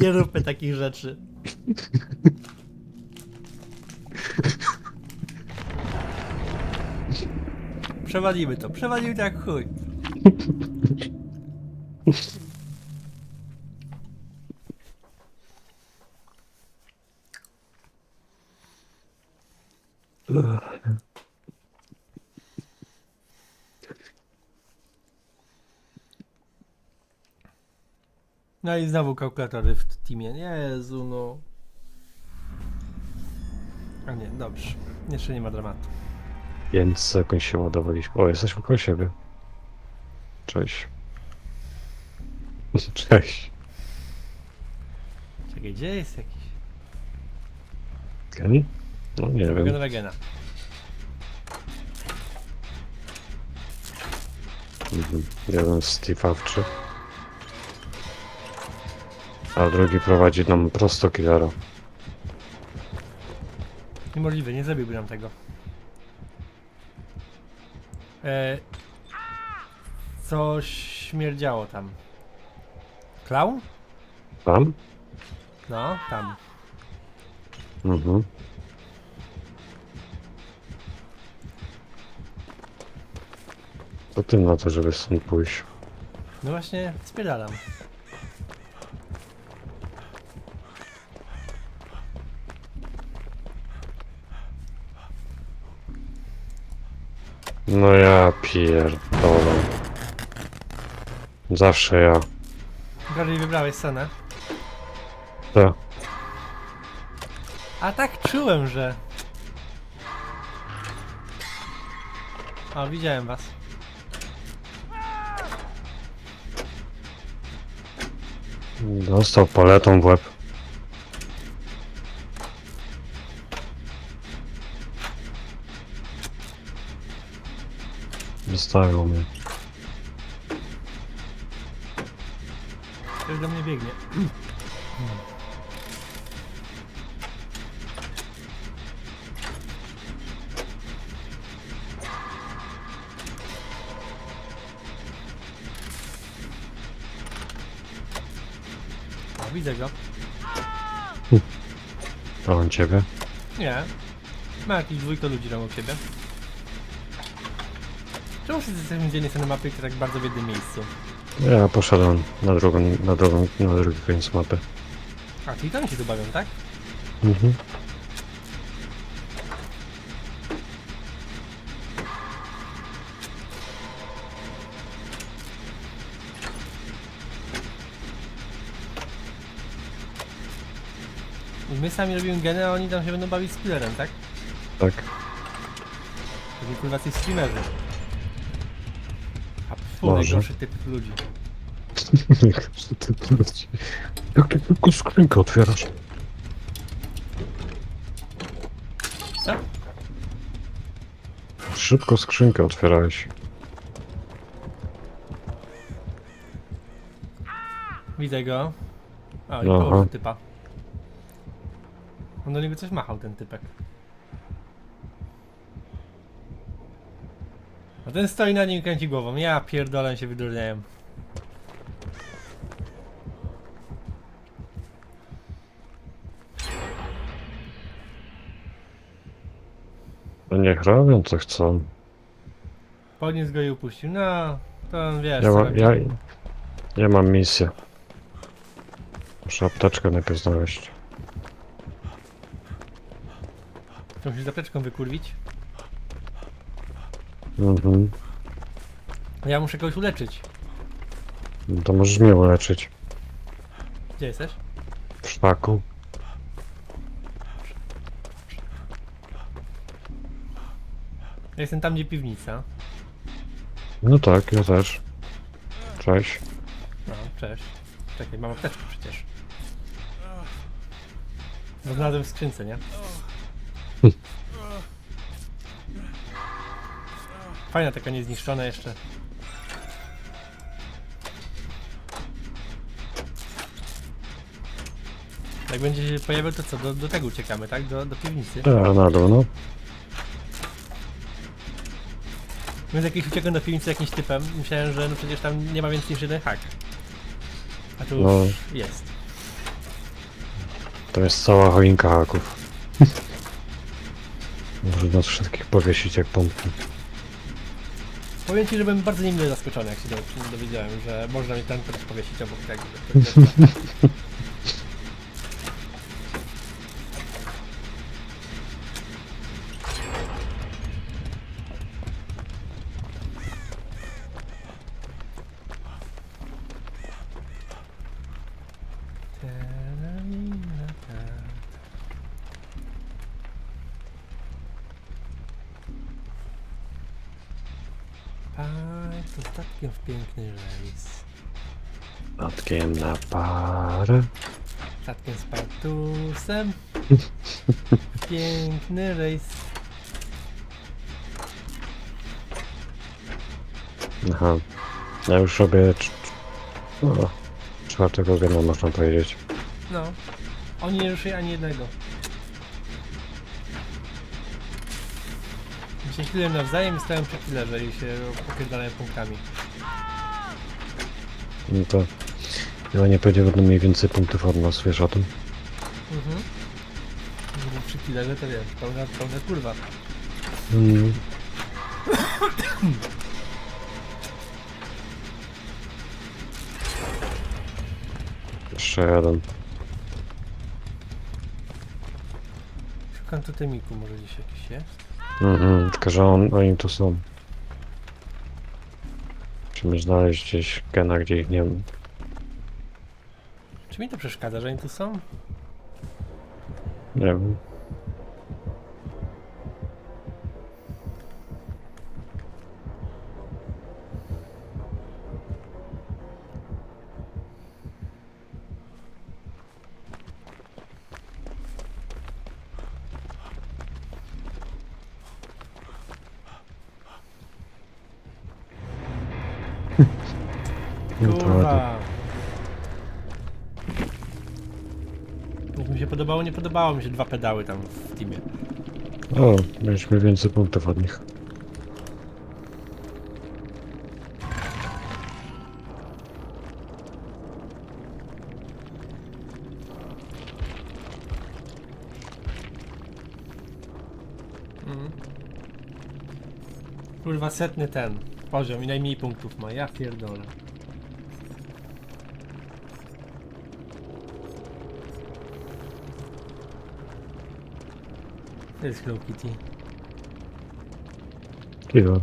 Nie róbmy takich rzeczy. Przewalimy to, przewalimy to jak chuj. No i znowu kalkulatory w teamie. Jezu, no. A nie, dobrze. Jeszcze nie ma dramatu. Więc sekund się ładowaliśmy. O, jesteśmy koło siebie. Cześć. Cześć. Czekaj, gdzie jest jakiś? Kenny? No nie wiem. Mhm. Jeden Steve Awczy. A drugi prowadzi nam prosto killera. Niemożliwe, nie zrobiłby nam tego. E, coś śmierdziało tam. Klaun? Tam? No, tam. Mhm. Co ty na to, żeby stąd pójść? No właśnie, spierdalam. No ja pierdolę. Zawsze ja. Bardziej wybrałeś scenę. To. A tak czułem, że... O, widziałem was. Dostał paletą w łeb. Zostawił mnie. Ktoś do mnie biegnie. O, widzę go. To on ciebie? Nie. Ma jakieś dwójko ludzi u siebie. Czemu wszyscy jesteśmy dzielni na mapy to tak bardzo w jednym miejscu? Ja poszedłem na drugą, na drugą, na drugi koniec mapy. A, czyli to oni się tu bawią, tak? Mhm. I my sami robimy geny, a oni tam się będą bawić z killerem, tak? Tak. To kurwa coś streamerzy. A fu, Może. najgorszy typ ludzi. Jak tylko skrzynkę otwierasz? Co? Szybko skrzynkę otwierałeś. Widzę go. O, i Aha. położył typa. On do niego coś machał, ten typek. A ten stoi na nim kręci głową. Ja pierdolę się wydurniałem. No niech robią co chcą. Podniósł go i upuścił. No, to on wiesz. Ja, co ma, robi. ja, ja mam misję. Muszę apteczkę najpierw znaleźć. To musisz zapeczką wykurwić. Mhm. Ja muszę kogoś uleczyć. No to możesz mnie uleczyć. Gdzie jesteś? W szpaku. Ja jestem tam, gdzie piwnica. No tak, ja też. Cześć. No, cześć. Czekaj, mam apteczkę przecież. No znalazłem w skrzynce, nie? Fajna taka niezniszczona jeszcze. Jak będzie się pojawiał, to co? Do, do tego uciekamy, tak? Do, do piwnicy. Ja na dół, no. Więc jakiś uciekłem do piwnicy jakimś typem. Myślałem, że no przecież tam nie ma więcej niż jeden hak. A tu No. już jest. To jest cała choinka haków. Można nas wszystkich powiesić jak pompki. Powiem ci, że byłem bardzo niemile zaskoczony, jak się do- dowiedziałem, że można mnie ten powiesić obok tego. Paj, to statkiem w piękny rejs. Matkiem na parę. Statkiem z partusem. Piękny rejs. Aha. Ja już robię... cz- cz- O, czwartego gena można powiedzieć. No. Oni nie ruszyli ani jednego. Się chwilę nawzajem i stałem przy killerze i się popierdalają punktami. No to... Ja nie powiedział, będą mniej więcej punktów od nas, wiesz o tym? Mhm. Gdyby Przy killerze to wiesz, pełna, pełna kurwa. Mm. Jeszcze jeden. Szukam totemiku, może gdzieś jakiś jest? Mhm, tylko że on, oni tu są. Musimy znaleźć gdzieś gena, gdzie ich nie ma. Czy mi to przeszkadza, że oni tu są? Nie wiem. No to ładnie. Kurwa. Jak mi się podobało, nie podobało mi się dwa pedały tam w teamie. O, mieliśmy więcej punktów od nich. Mhm. Kurwa, setny ten poziom i najmniej punktów ma, ja pierdolę. To jest Hello Kitty. Kiwa.